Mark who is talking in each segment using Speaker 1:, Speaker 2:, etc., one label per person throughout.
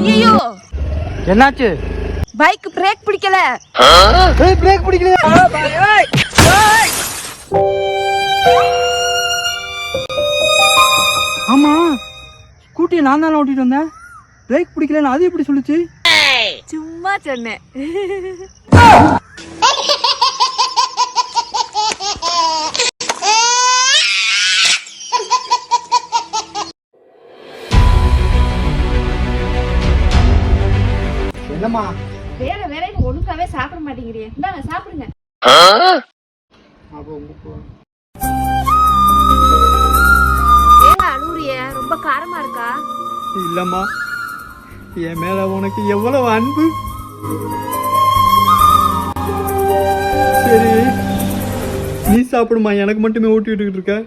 Speaker 1: ஐயோ
Speaker 2: என்னாச்சு?
Speaker 1: Bike break பிடிக்கல.
Speaker 2: ஏய் பிரேக் பிடிக்கலையா? ஆமா ஸ்கூட்டியை நான் தானே ஓட்டிட்டு வந்தேன். பிரேக் பிடிக்கலன்னு அது எப்படி சொல்லுச்சு?
Speaker 1: சும்மா சொன்னேன்.
Speaker 2: என்னம்மா?
Speaker 1: வேற வேற ஒழுங்காவே சாப்பிட மாட்டேங்கிறீங்க இந்தாங்க சாப்பிடுங்க. அழுவுறிய? ரொம்ப காரமா இருக்கா?
Speaker 2: இல்லம்மா என் மேல உனக்கு எவ்வளவு அன்பு? சரி நீ சாப்பிடுமா? எனக்கு மட்டுமே ஊட்டி விட்டுக்கிட்டு இருக்க?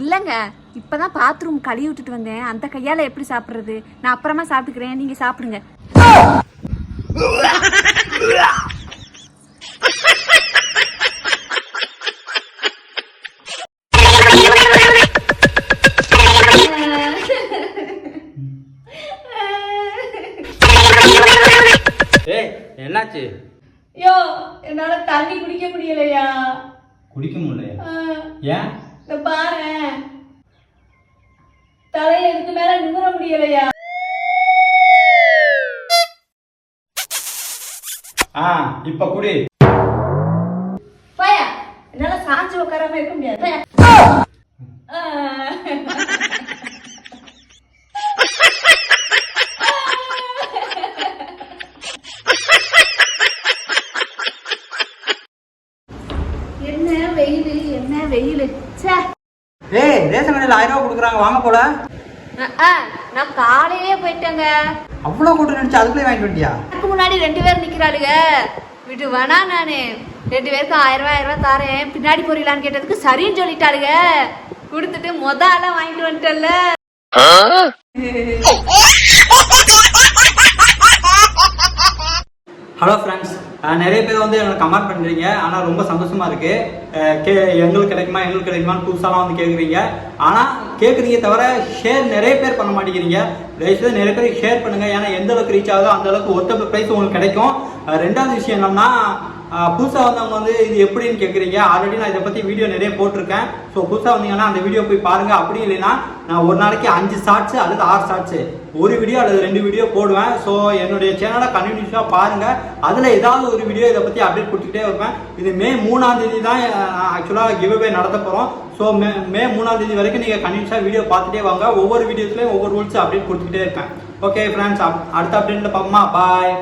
Speaker 1: இல்லங்க இப்பதான் பாத்ரூம் கழுவி விட்டுட்டு வந்தேன். அந்த கையால எப்படி சாப்பிடுறது? நான் அப்புறமா சாப்பிட்டுக்கிறேன். நீங்க சாப்பிடுங்க.
Speaker 2: என்னாச்சு?
Speaker 1: யோ என்னால தண்ணி குடிக்க முடியலையா?
Speaker 2: குடிக்க முடியல ஏன்?
Speaker 1: இந்த பாரு. தலையை இதுக்கு மேல நிமிர முடியலையா?
Speaker 2: ஆ இப்ப குடி.
Speaker 1: பாயா என்னால சாஞ்சு உட்காராம இருக்க முடியாது. என்ன வெயில் என்ன வெயில்?
Speaker 2: ஏய் ரேஷன் கடையில் ஆயிரம் ரூபா கொடுக்குறாங்க வாங்க போல.
Speaker 1: நான் காலையிலே போயிட்டேங்க.
Speaker 2: அவ்வளோ கூட்டம் நினைச்சு அதுக்குள்ளே வாங்கிட்டு வண்டியா
Speaker 1: அதுக்கு முன்னாடி ரெண்டு பேர் நிக்கிறாளுங்க விட்டு வேணா நானு? ரெண்டு பேருக்கும் ஆயிரம் ரூபாய் ஆயிரம் ரூபாய் தாரேன். பின்னாடி போறீங்களான்னு கேட்டதுக்கு சரின்னு சொல்லிட்டாளுங்க கொடுத்துட்டு மொத ஆளா வாங்கிட்டு வந்துட்டல
Speaker 2: ஹலோ ஃப்ரெண்ட்ஸ் நிறைய பேர் வந்து எனக்கு கமெண்ட் பண்ணுறீங்க ஆனால் ரொம்ப சந்தோஷமா இருக்கு. கே எங்களுக்கு கிடைக்குமா எங்களுக்கு கிடைக்குமான்னு புதுசாலாம் வந்து கேட்குறீங்க ஆனால் கேட்குறீங்க தவிர ஷேர் நிறைய பேர் பண்ண மாட்டேங்கிறீங்க. தயவுசெய்து நிறைய பேர் ஷேர் பண்ணுங்கள் ஏன்னா எந்த அளவுக்கு ரீச் ஆகுதோ அந்த அளவுக்கு ஒத்த ப்ரைஸ் உங்களுக்கு கிடைக்கும். ரெண்டாவது விஷயம் என்னன்னா புதுசாக வந்தவங்க வந்து இது எப்படின்னு கேட்குறீங்க ஆல்ரெடி நான் இதை பற்றி வீடியோ நிறைய போட்டிருக்கேன். ஸோ புதுசாக வந்தீங்கன்னா அந்த வீடியோ போய் பாருங்கள் அப்படி இல்லைன்னா நான் ஒரு நாளைக்கு அஞ்சு ஷார்ட்ஸு அல்லது ஆறு ஷார்ட்ஸு ஒரு வீடியோ அல்லது ரெண்டு வீடியோ போடுவேன். ஸோ என்னுடைய சேனலை கண்டினியூஸாக பாருங்கள் அதில் ஏதாவது ஒரு வீடியோ இதை பற்றி அப்டேட் கொடுத்துக்கிட்டே இருப்பேன். இது மே மூணாம் தேதி தான் ஆக்சுவலாக கிவ் அவே நடத்த போகிறோம் ஸோ மே மே மூணாம் தேதி வரைக்கும் நீங்கள் கண்டினியூஸாக வீடியோ பார்த்துட்டே வாங்க. ஒவ்வொரு வீடியோஸ்லையும் ஒவ்வொரு ரூல்ஸ் அப்டேட் கொடுத்துக்கிட்டே இருப்பேன். ஓகே ஃப்ரெண்ட்ஸ் அடுத்த அப்டேட்டில் பார்ப்போமா? பாய்